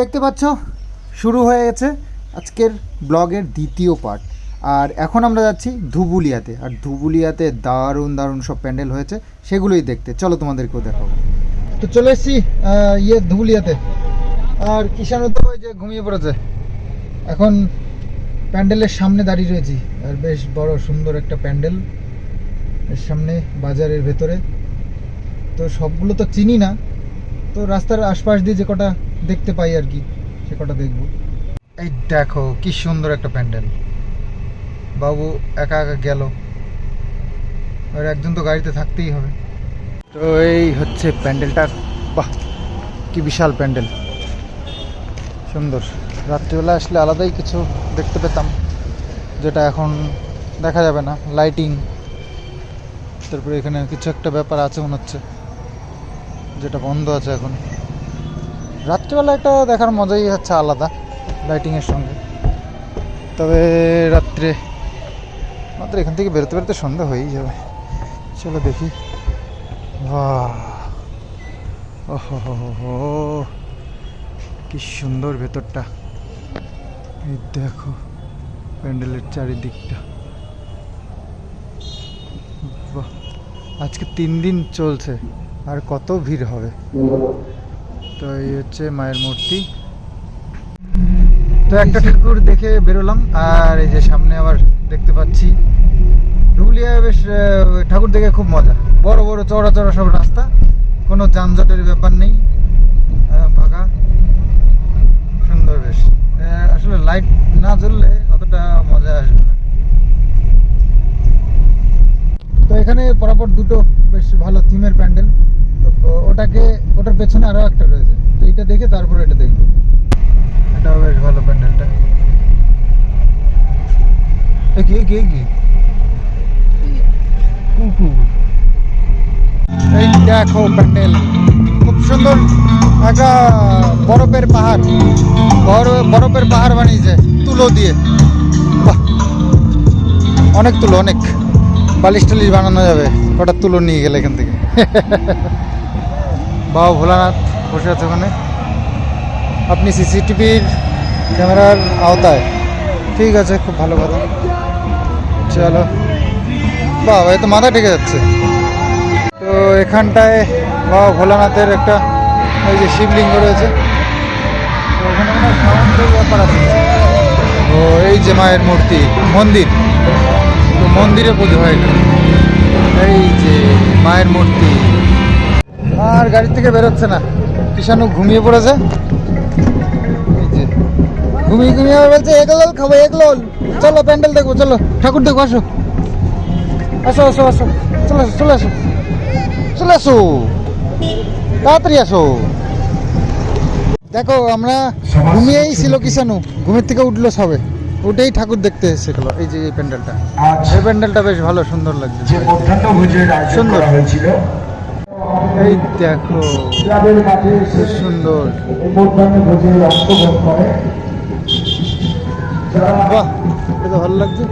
দেখতে পাচ্ছ, শুরু হয়ে গেছে আজকের ব্লগের দ্বিতীয় পার্ট আর এখন আমরা যাচ্ছি ধুবুলিয়াতে। আর ধুবুলিয়াতে দারুণ দারুণ সব প্যান্ডেল হয়েছে, সেগুলোই দেখতে। চলো তোমাদেরকেও দেখাবো তো চলে এসেছি ইয়ে ধুবুলিয়াতে। আর কিষানও তো ওই যে ঘুমিয়ে পড়েছে। এখন প্যান্ডেলের সামনে দাঁড়িয়ে রয়েছি। আর বেশ বড়, সুন্দর একটা প্যান্ডেল এর সামনে, বাজারের ভেতরে। তো সবগুলো তো চিনি না। তো রাস্তার আশপাশ দিয়ে যে কটা দেখতে পাই আর কি, সে কটা দেখব। এই দেখো, কি সুন্দর একটা প্যান্ডেল। বাবু একা একা গেল। আর একজন তো গাড়িতে থাকতেই হবে। তো এই হচ্ছে প্যান্ডেলটার বাহ, কি বিশাল প্যান্ডেল। সুন্দর। রাত্রিবেলা আসলে আলাদাই কিছু দেখতে পেতাম, যেটা এখন দেখা যাবে না। লাইটিং তারপরে এখানে কিছু একটা ব্যাপার আছে মনে হচ্ছে, যেটা বন্ধ আছে এখন। রাত্রিবেলা একটা দেখার মজাই হচ্ছে আলাদা লাইটিংয়ের সঙ্গে। তবে রাত্রে মাত্র এখান থেকে বেরোতে বেরোতে সন্ধ্যা হয়েই যাবে। চলো দেখি। হো কি সুন্দর ভেতরটা। এই দেখো, প্যান্ডেলের চারিদিকটা। বাহ! আজকে তিন দিন চলছে, আর কত ভিড় হবে? তো এই হচ্ছে মায়ের মূর্তি। তো একটা ঠাকুর দেখে বেরোলাম, আর এই যে সামনে আবার দেখতে পাচ্ছি ধুবুলিয়া বেশ ঠাকুর দেখে খুব মজা। বড় বড় চড়া চড়া সব রাস্তা, কোনো যানজটের ব্যাপার নেই। ফাঁকা। সুন্দর বেশ। আসলে লাইট না জ্বললে অতটা মজা আসবে না। তো এখানে পরাপর দুটো বেশ ভালো থিমের প্যান্ডেল। তো ওটাকে ওটার পেছনে আরও একটা রয়েছে। তো এটা দেখে তারপরে এটা দেখব। এটাও বেশ ভালো প্যান্ডেলটা। কি কি কি? কুকুর। এই দেখো প্যান্ডেল। খুব সুন্দর একটা বরফের পাহাড়। বরফ- বরফের পাহাড় বানিয়েছে তুলো দিয়ে। বাহ! অনেক তুলো অনেক। বালিশ টালিশ বানানো যাবে। কটা তুলো নিয়ে গেলে এখান থেকে। বাবা ভোলানাথ বসে আছে ওখানে। আপনি সিসিটিভির ক্যামেরার আওতায়। ঠিক আছে, খুব ভালো কথা। চলো। বাবা, এ তো মাথা ঠেকে যাচ্ছে। তো এখানটায় বাবা ভোলানাথের একটা ওই যে শিবলিঙ্গ রয়েছে। ব্যাপার আছে। ও, এই যে মায়ের মূর্তি, মন্দির। তো মন্দিরে পুজো হয় এই যে মায়ের মূর্তি। আর গাড়ি থেকে বেরোচ্ছে না। কিষানু ঘুমিয়ে পড়েছে। ঘুমিয়ে ঘুমিয়ে বলছে এগলোল খাব এগলোল চলো প্যান্ডেল দেখব চলো। ঠাকুর দেখব আসো। আসো আসো আসো। চলে আসো চলে আসো। চলে আসো। তাড়াতাড়ি আসো। দেখো আমরা ঘুমিয়েই ছিল কিষানু ঘুমের থেকে উঠল সবে। উঠেই ঠাকুর দেখতে এসেছিল। এই যে এই প্যান্ডেলটা। আজ এই প্যান্ডেলটা বেশ ভালো সুন্দর লাগছে। সুন্দর। হয়েছিল। এই দেখো সুন্দর। বাহ এটা ভালো লাগছে।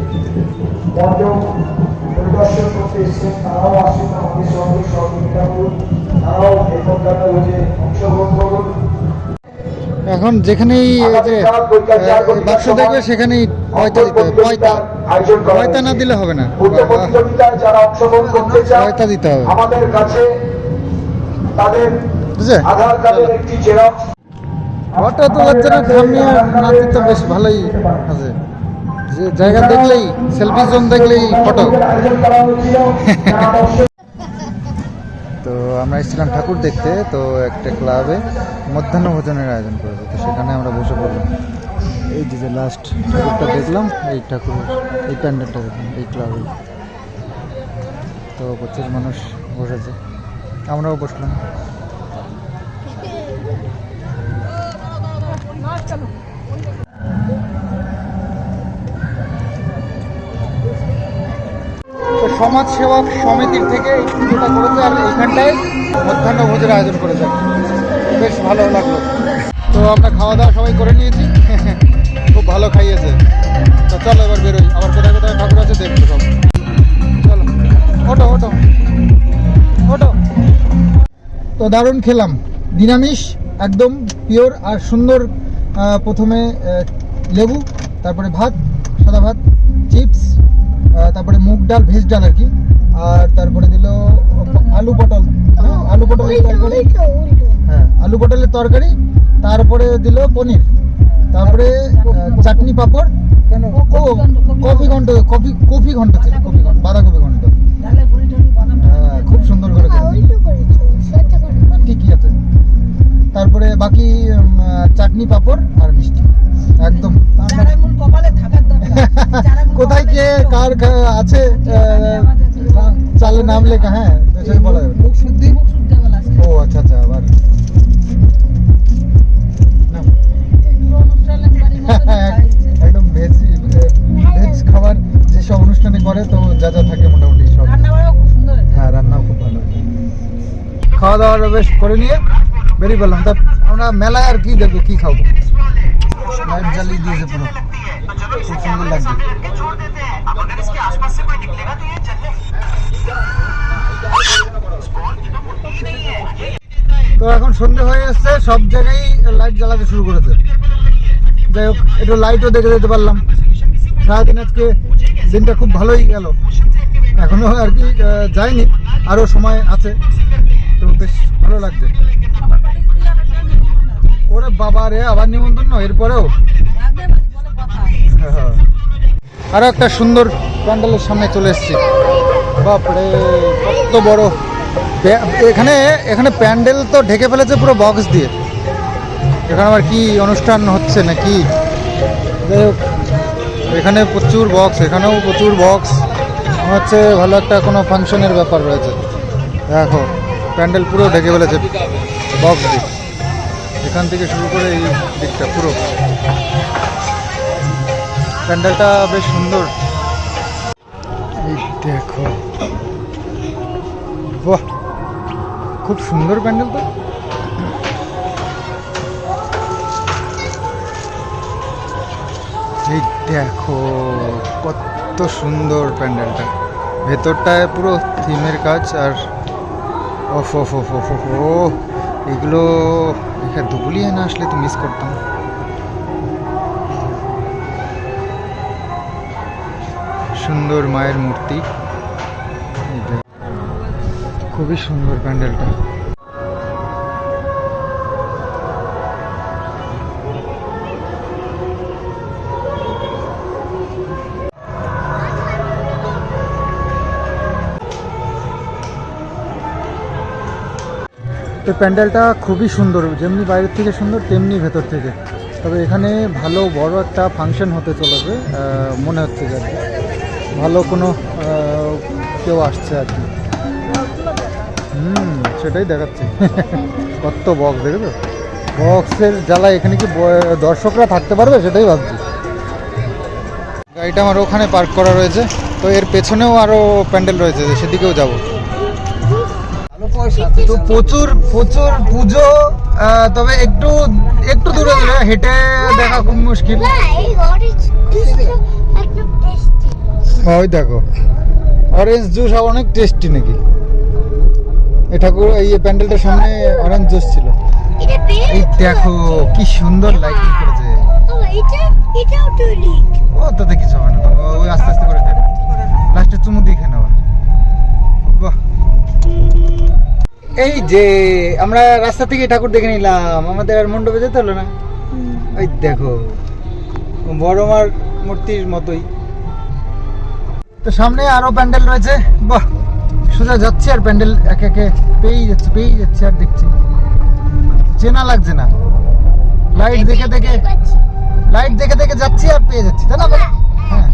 পরিদর্শন করতে এসেছেন তারাও আসুন আমাদের সঙ্গে সহযোগিতা করুন। তারাও এই মধ্যাহ্ন ভোজে অংশগ্রহণ করুন। এখন যেখানেই যে বাক্স দেখবে সেখানেই পয়তা দিতে হবে। পয়তা পয়তা না দিলে হবে না। পয়তা দিতে হবে। আমাদের কাছে তাদের আধার কার্ডের একটি জেরক্স ফটো তোলার জন্য ঠাম্মি আর তো বেশ ভালোই আছে। যে জায়গা দেখলেই সেলফি জোন দেখলেই ফটো তো আমরা এসেছিলাম ঠাকুর দেখতে তো একটা ক্লাবে মধ্যাহ্ন ভোজনের আয়োজন করেছে তো সেখানে আমরা বসে পড়লাম। এই যে যে লাস্ট ঠাকুরটা দেখলাম এই ঠাকুর এই প্যান্ডেলটা দেখলাম এই ক্লাবে তো প্রচুর মানুষ বসেছে। আমরাও বসলাম। তো সমাজ সেবক সমিতির থেকে এই পুজোটা করেছে আর এইখানটায় মধ্যাহ্ন ভোজের আয়োজন করেছে। বেশ ভালো লাগল। তো আমরা খাওয়া দাওয়া সবাই করে নিয়েছি। খুব ভালো খাইয়েছে। তো চলো এবার বেরোই। আবার কোথায় কোথায় ঠাকুর আছে দেখব সব। চলো। ওটো ওটো ওটো তো দারুণ খেলাম। নিরামিষ একদম পিওর আর সুন্দর প্রথমে লেবু তারপরে ভাত সাদা ভাত চিপস তারপরে মুগ ডাল ভেজ ডাল আর কি। আর তারপরে দিল আলু পটল। হ্যাঁ, আলু পটলের তরকারি। হ্যাঁ আলু পটলের তরকারি তারপরে দিল পনির। তারপরে চাটনি পাঁপড়। কেন? ও কফি ঘন্ট কফি কফি ঘন্ট ছিল কফি ঘন্ট বাঁধাকপি ঘন্ট। হ্যাঁ খুব সুন্দর করে করেছে। ঠিকই আছে। তারপরে বাকি চাটনি পাঁপড় আর মিষ্টি। একদম। কোথায় কে কার আছে চালের চালে নাম লেখা হ্যাঁ বলা যাবে। করে নিয়ে বেরিয়ে পড়লাম। তা আমরা মেলায় আর কি দেখব, কি খাব? লাইট জ্বালিয়ে দিয়েছে পুরো। খুব সুন্দর লাগছে। তো এখন সন্ধে হয়ে এসছে, সব জায়গায় লাইট জ্বালাতে শুরু করেছে। যাই হোক, একটু লাইটও দেখে যেতে পারলাম। সারাদিন আজকে দিনটা খুব ভালোই গেল। এখনও আর কি যায়নি আরও সময় আছে। তো বেশ ভালো লাগছে। ওরে বাবা রে, আবার নিমন্ত্রণ এরপরেও? হ্যাঁ। আরও একটা সুন্দর প্যান্ডেলের সামনে চলে এসেছি। বাপরে, কত বড়। এখানে এখানে প্যান্ডেল তো ঢেকে ফেলেছে পুরো বক্স দিয়ে। এখানে আবার কি অনুষ্ঠান হচ্ছে নাকি? এখানে প্রচুর বক্স এখানেও প্রচুর বক্স হচ্ছে ভালো একটা কোনো ফাংশনের ব্যাপার রয়েছে। দেখো। প্যান্ডেল পুরো ঢেকে ফেলেছে বক্স দিক এখান থেকে শুরু করে এই দিকটা পুরো। প্যান্ডেলটা বেশ সুন্দর। দেখো। বাহ! খুব সুন্দর প্যান্ডেল তো। এই দেখো, কত সুন্দর প্যান্ডেলটা। ভেতরটায় পুরো থিমের কাজ আর ওফ ওফ ওফ ওফ ও, এগুলো এখানে দুপুলিয়ে না আসলে তো মিস করতাম। সুন্দর মায়ের মূর্তি। খুবই সুন্দর প্যান্ডেলটা। তো প্যান্ডেলটা খুবই সুন্দর, যেমনি বাইরের থেকে সুন্দর, তেমনি ভেতর থেকে। তবে এখানে ভালো, বড় একটা ফাংশন হতে চলেছে মনে হচ্ছে আর। ভালো কোনো কেউ আসছে আর কি। হুম, সেটাই দেখাচ্ছে। কত বক্স দেখেছ? বক্সের জ্বালায় এখানে কি দর্শকরা থাকতে পারবে? সেটাই ভাবছি। গাড়িটা আমার ওখানে পার্ক করা রয়েছে। তো এর পেছনেও আরও প্যান্ডেল রয়েছে, সেদিকেও যাব। তো প্রচুর প্রচুর পুজো তবে একটু একটু দূরে দূরে হেঁটে দেখা খুব মুশকিল। ওই দেখো। অরেঞ্জ জুস অনেক টেস্টি নাকি? এই ঠাকুর এই প্যান্ডেলটার সামনে অরেঞ্জ জুস ছিল। এই দেখো কি সুন্দর লাইটিং করেছে। ও তাতে কিছু হবে না ওই আস্তে আস্তে করে লাস্টে চুমু দিয়ে খেয়ে নেওয়া বাহ এই যে আমরা রাস্তা থেকে ঠাকুর দেখে নিলাম আমাদের আর মণ্ডপে যেতে হলো না। ওই দেখো বড় মার মূর্তির মতোই। তো সামনে আরও প্যান্ডেল রয়েছে। বাহ সোজা যাচ্ছে আর প্যান্ডেল একে একে পেয়েই যাচ্ছে পেয়েই যাচ্ছে আর দেখছি। চেনা লাগছে না। লাইট দেখে দেখে লাইট দেখে দেখে যাচ্ছি আর পেয়ে যাচ্ছি তাই না বলো? হ্যাঁ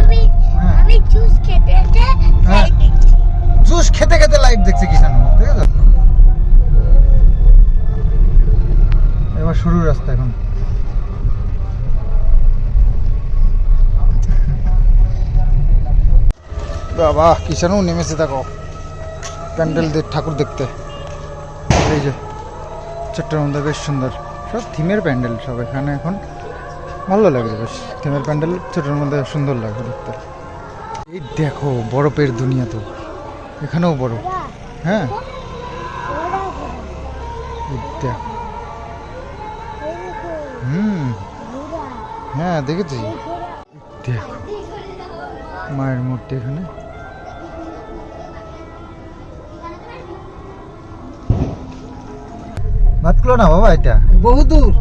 আমি হ্যাঁ। আমি জুস খেতে খেতে হ্যাঁ। লাইট খেতে খেতে লাইট দেখছে কিষানু ঠিক আছে? এবার শুরু রাস্তা এখন। বাবা কিষানু নেমেছে, দেখো। প্যান্ডেল দিয়ে ঠাকুর দেখতে। এই যে মধ্যে বেশ সুন্দর। সব থিমের প্যান্ডেল সব এখানে এখন। ভালো লাগছে বেশ। থিমের প্যান্ডেল ছোটোর মধ্যে সুন্দর লাগবে দেখতে। এই দেখো, বরফের দুনিয়া তো। এখানেও বরফ হ্যাঁ? হুম। হ্যাঁ দেখেছি। দেখো। মায়ের মূর্তি এখানে। ভাত করল না বাবা এটা? বহু দূর।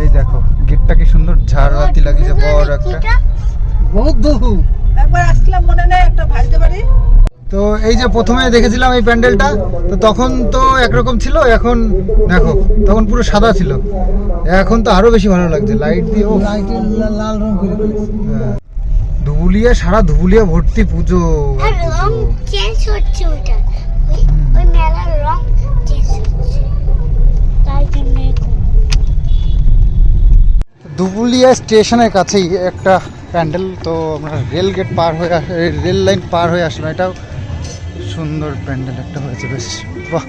এই দেখো গেটটা কি সুন্দর ঝাড় ঝাড়বাতি লাগিয়েছে বড় একটা। বহুত দূর। একবার আসলাম মনে নেই একটা ভাইতে বাড়ি। তো এই যে প্রথমে দেখেছিলাম এই প্যান্ডেলটা তো তখন তো একরকম ছিল এখন দেখো তখন পুরো সাদা ছিল। এখন তো আরও বেশি ভালো লাগছে লাইট দিয়ে লাল রং করে হ্যাঁ। ধুবুলিয়া সারা ধুবুলিয়া ভর্তি পুজো আর চেঞ্জ হচ্ছে ওইটা ওই ওই মেলার রং চেঞ্জ হচ্ছে। তাই জন্য এরকম। ধুবুলিয়া স্টেশনের কাছেই একটা প্যান্ডেল তো আমরা রেল গেট পার হয়ে রেল লাইন পার হয়ে আসলাম। এটাও সুন্দর প্যান্ডেল একটা হয়েছে, বেশ। বাহ!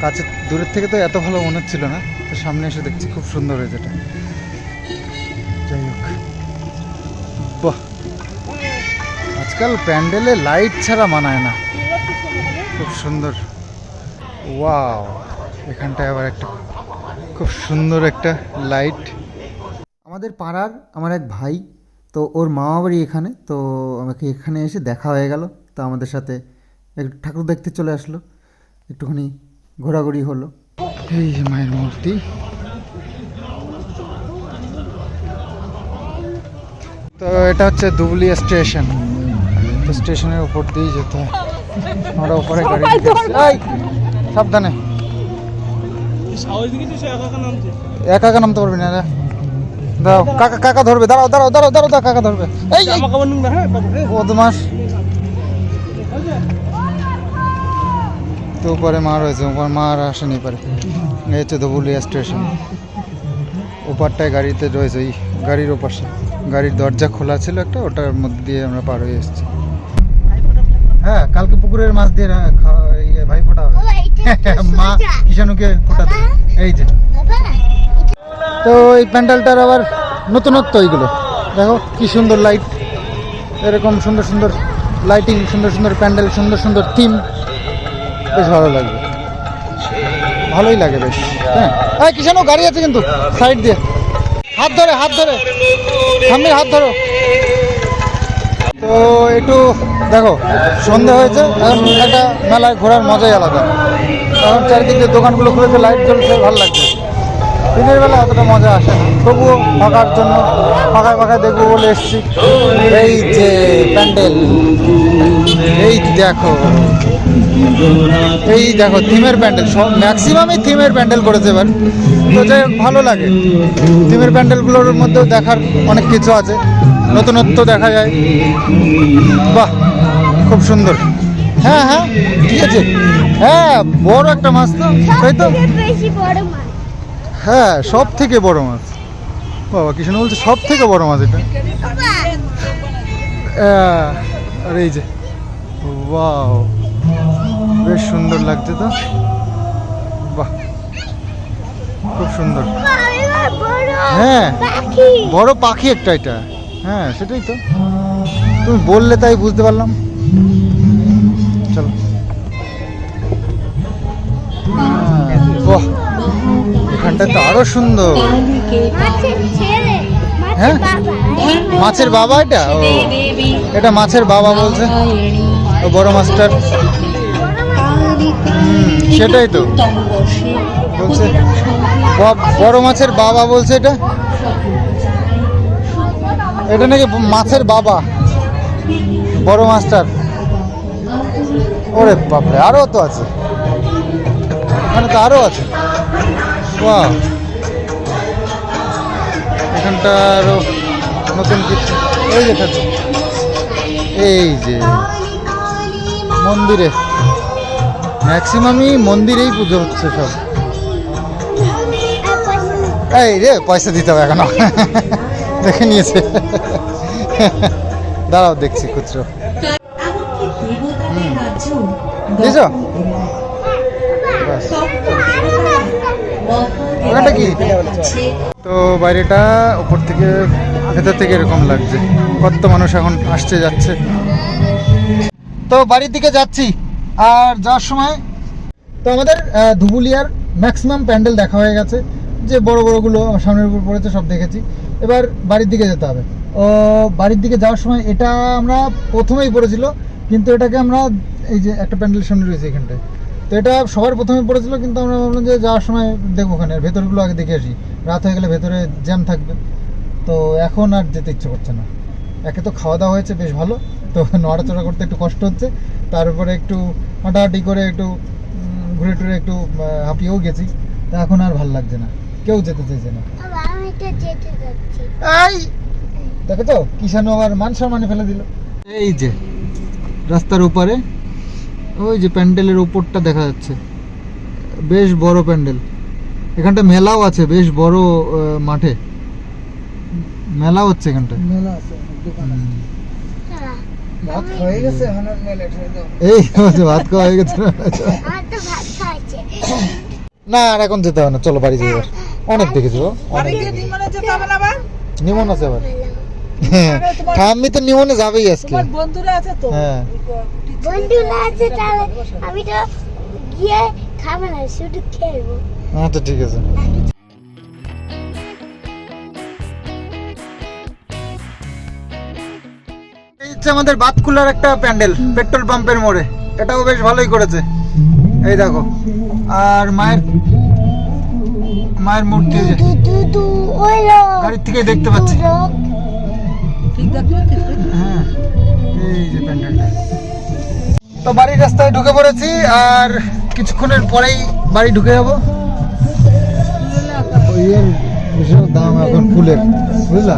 কাছে দূরের থেকে তো এত ভালো মনে হচ্ছিল না, তো সামনে এসে দেখছি খুব সুন্দর হয়েছে এটা। যাই হোক। বাহ! আজকাল প্যান্ডেলে লাইট ছাড়া মানায় না। খুব সুন্দর। ওয়াও! এখানটায় আবার একটা খুব সুন্দর একটা লাইট। আমাদের পাড়ার আমার এক ভাই, তো ওর মামা বাড়ি এখানে, তো আমাকে এখানে এসে দেখা হয়ে গেল। তো আমাদের সাথে একটু ঠাকুর দেখতে চলে আসলো। একটুখানি ঘোরাঘুরি হলো। এই যে মায়ের মূর্তি। তো এটা হচ্ছে দুবলিয়া স্টেশন। তো স্টেশনের উপর দিয়ে যেতে হয়। আমরা উপরে গাড়ি সাবধানে। একা একা নামতে পারবি না রে। দাও কাকা কাকা ধরবে। দাঁড়াও দাঁড়াও দাঁড়াও দাঁড়াও দাঁড়াও কাকা ধরবে। এই এই, বদমাস তো উপরে মা রয়েছে উপর মা আর আসেনি পারে। এই হচ্ছে ধবুলিয়া স্টেশন। ওপারটায় গাড়িতে রয়েছে ওই গাড়ির ওপাশে। গাড়ির দরজা খোলা ছিল একটা ওটার মধ্যে দিয়ে আমরা পার হয়ে এসেছি। হ্যাঁ কালকে পুকুরের মাছ দিয়ে ইয়ে ভাই ফোটা হবে মা সোজা। কিষাণুকে ফোটাতে। এই যে। তো এই প্যান্ডেলটার আবার নতুনত্ব এইগুলো। দেখো কি সুন্দর লাইট এরকম সুন্দর সুন্দর লাইটিং সুন্দর সুন্দর প্যান্ডেল, সুন্দর সুন্দর থিম বেশ ভালো লাগবে। ভালোই লাগে বেশ হ্যাঁ। হ্যাঁ কিষানো গাড়ি আছে কিন্তু সাইড দিয়ে। হাত ধরে হাত ধরে। সামনে হাত ধরো। তো একটু দেখো, সন্ধে হয়েছে, এখন একটা মেলায় ঘোরার মজাই আলাদা। কারণ চারিদিক দোকানগুলো খুলেছে লাইট জ্বলছে, ভালো লাগছে। দিনের বেলা অতটা মজা আসে না। তবুও ফাঁকার জন্য ফাঁকায় ফাঁকায় দেখব বলে এসছি। এই যে প্যান্ডেল, এই দেখো এই দেখো থিমের প্যান্ডেল, সব ম্যাক্সিমামই থিমের প্যান্ডেল করেছে এবার। তো যাই ভালো লাগে। থিমের প্যান্ডেলগুলোর মধ্যেও দেখার অনেক কিছু আছে। নতুনত্ব দেখা যায়। বাহ, খুব সুন্দর। হ্যাঁ হ্যাঁ ঠিক আছে। হ্যাঁ বড় একটা মাছ তো, তাই তো সবথেকে বেশি বড় মাছ হ্যাঁ সব থেকে বড় মাছ। বাবা, কৃষ্ণ বলছে সব থেকে বড় মাছ এটা। আর এই যে, ওয়াও, বেশ সুন্দর লাগছে তো। বাহ, খুব সুন্দর। হ্যাঁ বড় পাখি একটা এটা। হ্যাঁ সেটাই তো। তুমি বললে তাই বুঝতে পারলাম। চলো। বাহ। এখানটা তো আরও সুন্দর। হ্যাঁ? মাছের বাবা এটা? ও। এটা মাছের বাবা বলছে। ও বড় মাছটার সেটাই তো। বলছে, বড় মাছের বাবা বলছে এটা। এটা নাকি মাছের বাবা। বড় মাছটার। ওরে বাপরে আরও তো আছে। এখানে তো আরও আছে। বাহ এখানটা আরও নতুন কিছু। এই যে এই যে। মন্দিরে। ম্যাক্সিমামই মন্দিরেই পুজো হচ্ছে সব। এই রে পয়সা দিতে হবে এখনও। দেখে নিয়েছে। দাঁড়াও দেখছি খুচরো। ব্যাস। ওখানটা কি? তো বাইরেটা উপর থেকে ভেতর থেকে এরকম লাগছে। কত মানুষ এখন আসছে যাচ্ছে। তো বাড়ির দিকে যাচ্ছি। আর যাওয়ার সময় তো আমাদের ধুবুলিয়ার ম্যাক্সিমাম প্যান্ডেল দেখা হয়ে গেছে। যে বড় বড়গুলো আমার সামনের উপর পড়েছে সব দেখেছি। এবার বাড়ির দিকে যেতে হবে। ও বাড়ির দিকে যাওয়ার সময় এটা আমরা প্রথমেই পড়েছিল কিন্তু এটাকে আমরা এই যে একটা প্যান্ডেল সামনে রয়েছে এখানটায়। তো এটা সবার প্রথমে পড়েছিল কিন্তু আমরা ভাবলাম যে যাওয়ার সময় দেখব ওখানে ভেতরগুলো আগে দেখে আসি। রাত হয়ে গেলে ভেতরে জ্যাম থাকবে। তো এখন আর যেতে ইচ্ছে করছে না। একে তো খাওয়া দাওয়া হয়েছে বেশ ভালো। তো নড়াচড়া করতে একটু কষ্ট হচ্ছে। তারপরে একটু হাঁটাহাঁটি করে একটু ঘুরে টুরে একটু হাঁপিয়েও গেছি। তা এখন আর ভালো লাগছে না। কেউ যেতে চাইছে না। এই দেখো তো কিষানু আবার মান সম্মানে ফেলে দিল। এই যে রাস্তার ওপারে ওই যে প্যান্ডেলের ওপরটা দেখা যাচ্ছে। বেশ বড় প্যান্ডেল। এখানটা মেলাও আছে বেশ বড় মাঠে। মেলা হচ্ছে এখানটা। মেলা আছে দোকান আছে। চলা ভাত গেছে হানার মেলে এই ভাত খাওয়া হয়ে গেছে। না আর এখন যেতে হবে না চলো বাড়ি অনেক দেখেছি নিমনে আছে আবার ঠাম্মি তো নিমনে যাবেই আজকে। বন্ধুরা আছে তো? হ্যাঁ। বন্ধু না আছে তাহলে আমি তো গিয়ে খাব না শুধু খেলব। আচ্ছা ঠিক আছে। আমাদের বাতকুলার একটা প্যান্ডেল পেট্রোল পাম্পের মোড়ে। এটাও বেশ ভালোই করেছে। এই দেখো আর মায়ের মায়ের মূর্তি গাড়ির থেকে দেখতে পাচ্ছি? হ্যাঁ এই যে প্যান্ডেলটা। তো বাড়ির রাস্তায় ঢুকে পড়েছি আর কিছুক্ষণের পরেই বাড়ি ঢুকে যাব। বিশাল দাম এখন ফুলের বুঝলা?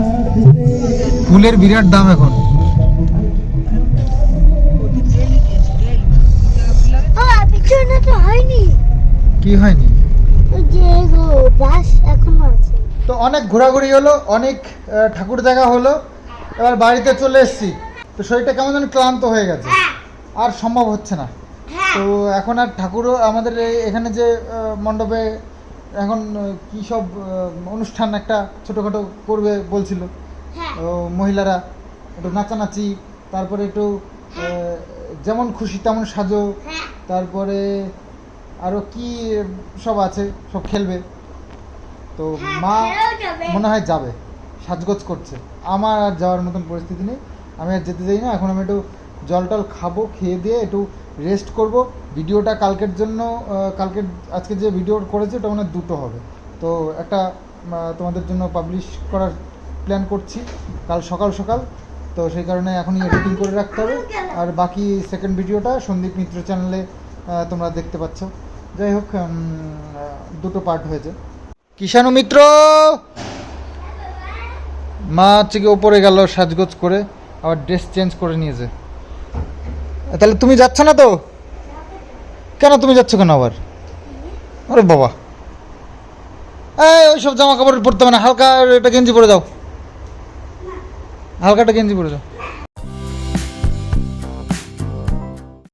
ফুলের বিরাট দাম এখন। কি হয়নি? তো অনেক ঘোরাঘুরি হলো অনেক ঠাকুর দেখা হলো। এবার বাড়িতে চলে এসেছি। তো শরীরটা কেমন যেন ক্লান্ত হয়ে গেছে। আর সম্ভব হচ্ছে না। হ্যাঁ। তো এখন আর ঠাকুরও আমাদের এই- এখানে যে মণ্ডপে এখন কি সব অনুষ্ঠান একটা ছোটোখাটো করবে বলছিল। হ্যাঁ। মহিলারা একটু নাচানাচি তারপরে একটু যেমন খুশি তেমন সাজো হ্যাঁ। তারপরে আরও কি সব আছে সব খেলবে। তো হ্যাঁ, মা মনে হয় যাবে সাজগোজ করছে। আমার আর যাওয়ার মতন পরিস্থিতি নেই। আমি আর যেতে চাই না এখন আমি একটু জল টল খাব, খেয়ে দিয়ে একটু রেস্ট করব। ভিডিওটা কালকের জন্য কালকের, আজকে যে ভিডিও করেছি ওটা মানে দুটো হবে। তো একটা তোমাদের জন্য পাবলিশ করার প্ল্যান করছি কাল সকাল সকাল। তো সেই কারণে এখনই এডিটিং করে রাখতে হবে। আর বাকি সেকেন্ড ভিডিওটা সন্দীপ মিত্র চ্যানেলে তোমরা দেখতে পাচ্ছ। যাই হোক দুটো পার্ট হয়েছে। কিষাণু মিত্র! মা হচ্ছে কি ওপরে গেল সাজগোজ করে, আবার ড্রেস চেঞ্জ করে নিয়েছে। তাহলে তুমি যাচ্ছ না তো? কেন তুমি যাচ্ছ কেন আবার? আরে বাবা। এই, ওইসব জামা কাপড় পরতে হবে না, হালকা এটা গেঞ্জি পরে যাও। হালকাটা গেঞ্জি পরে যাও।